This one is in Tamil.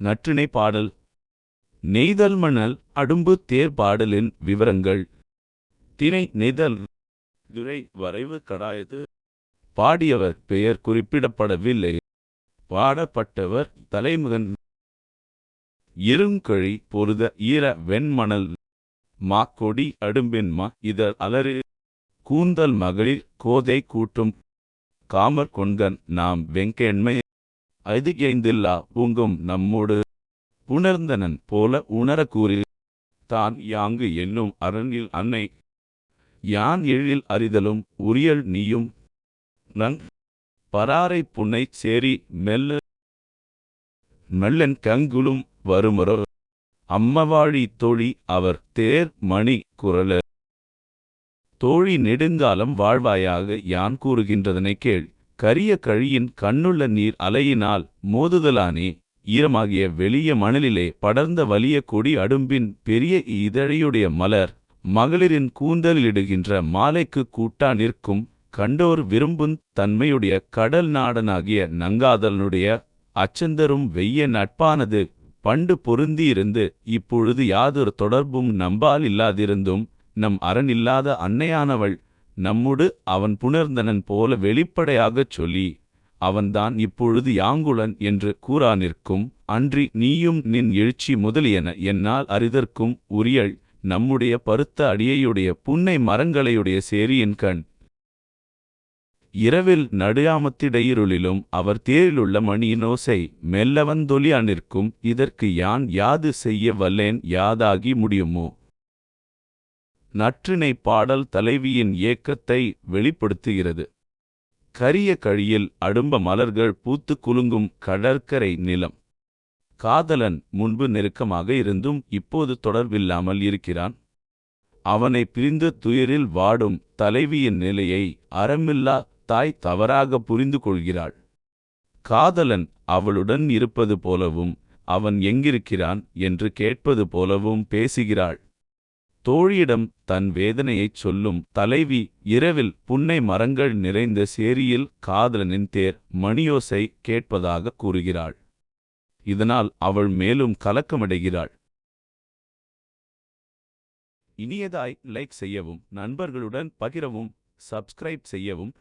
நற்றிணை பாடல். நெய்தல் மணல் அடும்பு தேர் பாடலின் விவரங்கள். திணை நெய்தல். துரை வரைவு கடாயது பாடியவர் பெயர் குறிப்பிடப்படவில்லை. பாடப்பட்டவர் தலைமுகன். இருங்கழி பொருத ஈர வெண்மணல். மாக்கொடி அடும்பின் மா இதழ் அலறு. கூந்தல் மகளிர் கோதை கூட்டும். காமர் கொண்கன் நாம் அது ஐதிகைந்தில்லா உங்கும் நம்மோடு உணர்ந்தனன் போல உணர கூறி தான் யாங்கு என்னும் அரணில் அன்னை யான் எழில் அறிதலும் உரியல் நீயும் நன் பராரை புன்னை சேரி மெல்ல மெல்லன் கங்குலும் வருமரோ அம்மவாழி தோழி அவர் தேர் மணி குரல. தோழி நெடுங்காலம் வாழ்வாயாக யான் கூறுகின்றதனை கேள். கரிய கழியின் கண்ணுள்ள நீர் அலையினால் மோதுதலானே. ஈரமாகிய வெளிய மணலிலே படர்ந்த வலிய கொடி அடும்பின் பெரிய இதழையுடைய மலர் மகளிரின் கூந்தலிடுகின்ற மாலைக்கு கூட்டா நிற்கும். கண்டோர் விரும்பும் தன்மையுடைய கடல் நாடனாகிய நங்காதலனுடைய அச்சந்தரும் வெய்ய நட்பானது பண்டு பொருந்தியிருந்து இப்பொழுது யாதொரு தொடர்பும் நம்பால் இல்லாதிருந்தும். நம் அரணில்லாத அன்னையானவள் நம்முடு அவன் புணர்ந்தனன் போல வெளிப்படையாகச் சொல்லி அவன்தான் இப்பொழுது யாங்குளன் என்று கூறா நிற்கும். அன்றி நீயும் நின் எழுச்சி முதலியன என்னால் அறிதற்கும் உரியள். நம்முடைய பருத்த அடியையுடைய புன்னை மரங்களையுடைய சேரியின் கண். இரவில் நடுயாமத்திடையிருளிலும் அவர் தேரிலுள்ள மணியினோசை மெல்லவந்தொலியா நிற்கும் இதற்கு யான் யாது செய்ய வல்லேன்? யாதாகி முடியுமோ? நற்றிணை பாடல் தலைவியின் ஏக்கத்தை வெளிப்படுத்துகிறது. கரிய கழியில் அடும்ப மலர்கள் பூத்து குலுங்கும் கடற்கரை நிலம். காதலன் முன்பு நெருக்கமாக இருந்தும் இப்போது தொடர்பில்லாமல் இருக்கிறான். அவனை பிரிந்து துயரில் வாடும் தலைவியின் நிலையை அறமில்லா தாய் தவறாக புரிந்து கொள்கிறாள். காதலன் அவளுடன் இருப்பது போலவும் அவன் எங்கிருக்கிறான் என்று கேட்பது போலவும் பேசுகிறாள். தோழியிடம் தன் வேதனையைச் சொல்லும் தலைவி இரவில் புன்னை மரங்கள் நிறைந்த சேரியில் காதலனின் தேர் மணியோசை கேட்பதாக கூறுகிறாள். இதனால் அவள் மேலும் கலக்கமடைகிறாள். இனியதாய் லைக் செய்யவும் நண்பர்களுடன் பகிரவும் சப்ஸ்கிரைப் செய்யவும்.